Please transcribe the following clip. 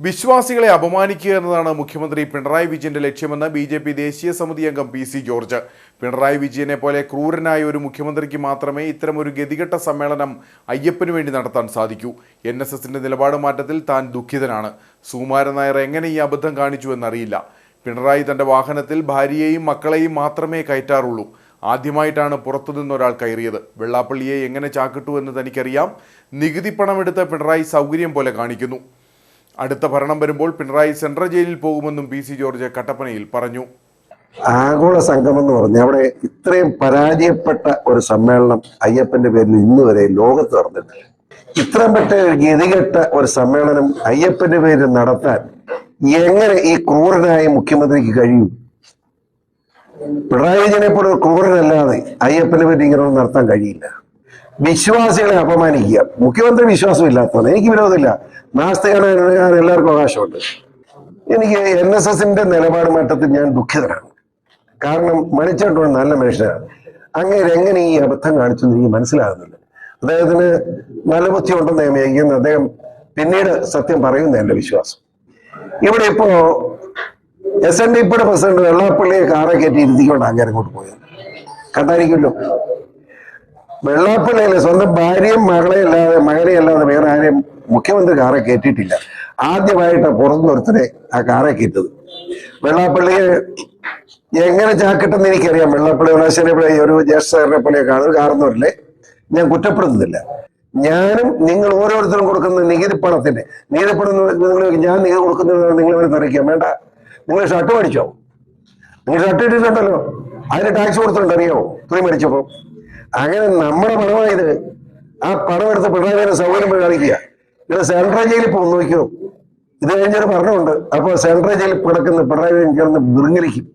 വിശ്വാസികളെ അപമാനിക്കുക എന്നതാണ് മുഖ്യമന്ത്രി പിണറായി വിജയന്റെ ലക്ഷ്യമെന്ന് ബി ജെ പി ദേശീയ സമിതി അംഗം പി സി ജോർജ്. പിണറായി വിജയനെ പോലെ ക്രൂരനായ ഒരു മുഖ്യമന്ത്രിക്ക് മാത്രമേ ഇത്തരമൊരു ഗതികെട്ട സമ്മേളനം അയ്യപ്പന് വേണ്ടി നടത്താൻ സാധിക്കൂ. എൻ എസ് എസിന്റെ നിലപാട് മാറ്റത്തിൽ താൻ ദുഃഖിതനാണ്. സുകുമാരൻ നായർ എങ്ങനെ ഈ അബദ്ധം കാണിച്ചു എന്നറിയില്ല. പിണറായി തന്റെ വാഹനത്തിൽ ഭാര്യയെയും മക്കളെയും മാത്രമേ കയറ്റാറുള്ളൂ. ആദ്യമായിട്ടാണ് പുറത്തുനിന്നൊരാൾ കയറിയത്. വെള്ളാപ്പള്ളിയെ എങ്ങനെ ചാക്കിട്ടു എന്ന് തനിക്കറിയാം. നികുതി പണമെടുത്ത് പിണറായി സൗകര്യം പോലെ കാണിക്കുന്നു. അടുത്ത ഭരണം വരുമ്പോൾ പിണറായി സെൻട്രൽ ജയിലിൽ പോകുമെന്നും പി സി ജോർജ് കട്ടപ്പനയിൽ പറഞ്ഞു. ആഗോള സംഗമം എന്ന് പറഞ്ഞ അവിടെ ഇത്രയും പരാജയപ്പെട്ട ഒരു സമ്മേളനം അയ്യപ്പന്റെ പേരിൽ ഇന്ന് വരെ ലോകത്ത് നടന്നിട്ടില്ല. ഇത്രയും പെട്ട ഗതികെട്ട ഒരു സമ്മേളനം അയ്യപ്പന്റെ പേരിൽ നടത്താൻ എങ്ങനെ ഈ ക്രൂരനായ മുഖ്യമന്ത്രിക്ക് കഴിയും? പിണറായി വിജയനെ പോലെ ക്രൂരനല്ലാതെ അയ്യപ്പന്റെ പേരിൽ ഇങ്ങനെ നടത്താൻ കഴിയില്ല. വിശ്വാസികളെ അപമാനിക്കുക. മുഖ്യമന്ത്രി വിശ്വാസം ഇല്ലാത്തതാണ് എനിക്ക് വിരോധമില്ല. നാസ്തികനാണ് എല്ലാവർക്കും അവകാശമുണ്ട്. എനിക്ക് എൻ എസ് എസിന്റെ നിലപാട് മാറ്റത്തിൽ ഞാൻ ദുഃഖിതനാണ്. കാരണം മണിച്ചേട്ടൻ നല്ല മനുഷ്യനാണ്. അങ്ങനെ എങ്ങനെ ഈ അബദ്ധം കാണിച്ചു എനിക്ക് മനസ്സിലാകുന്നില്ല. അദ്ദേഹത്തിന് നല്ല ബുദ്ധി ഉണ്ടെന്ന് ഞാൻ വിചാരിക്കുന്നു. അദ്ദേഹം പിന്നീട് സത്യം പറയുന്ന എന്റെ വിശ്വാസം. ഇവിടെ ഇപ്പോ എസ് എൻ ഡി പിയുടെ പ്രസിഡന്റ് വെള്ളാപ്പള്ളിയെ കാറെ കയറ്റി ഇരുത്തിക്കൊണ്ട് അങ്ങനെ അങ്ങോട്ട് പോയത് കണ്ടായിരിക്കുമല്ലോ? വെള്ളാപ്പള്ളിയല്ലേ? സ്വന്തം ഭാര്യയും മകളെ അല്ലാതെ മകനെ അല്ലാതെ വേറെ ആരെയും മുഖ്യമന്ത്രി കാറെ കയറ്റിയിട്ടില്ല. ആദ്യമായിട്ട് പുറത്തുനിന്നൊരുത്തരെ ആ കാറെ കയറ്റത് വെള്ളാപ്പള്ളിയെ എങ്ങനെ ചാക്കിട്ടെന്ന് എനിക്കറിയാം. വെള്ളാപ്പള്ളി ഉണാശനെ ഒരു ജ്യേഷ്ഠ സാറിനെ പോലെയൊക്കെ ഒരു കാരണവരല്ലേ ഞാൻ കുറ്റപ്പെടുത്തുന്നില്ല. ഞാനും നിങ്ങൾ ഓരോരുത്തരും കൊടുക്കുന്ന നികുതി പണത്തിന് നികുതി പണം നിങ്ങൾ ഞാൻ നികുതി കൊടുക്കുന്നത് നിങ്ങൾ വരെ നിറയ്ക്കാം വേണ്ട. നിങ്ങൾ ഷർട്ട് മേടിച്ചോ? നിങ്ങൾ ഷർട്ട് ഇട്ടിട്ടുണ്ടല്ലോ. അതിന് ടാക്സ് കൊടുത്തിട്ടുണ്ട്? അറിയാമോ തുണി മേടിച്ചപ്പോ? അങ്ങനെ നമ്മുടെ പണമായത് ആ പണം എടുത്ത് പിണറായി വിജയന് സൗകര്യം കാണിക്കുക. ഇവിടെ സെൻട്രൽ ജയിലിൽ പോകുന്നു നോക്കിയോ? ഇത് കഴിഞ്ഞൊരു ഭരണമുണ്ട്. അപ്പൊ സെൻട്രൽ ജയിലിൽ കിടക്കുന്ന പിണറായി വിജയൻ കിടന്ന് വിറുങ്ങലിക്കും.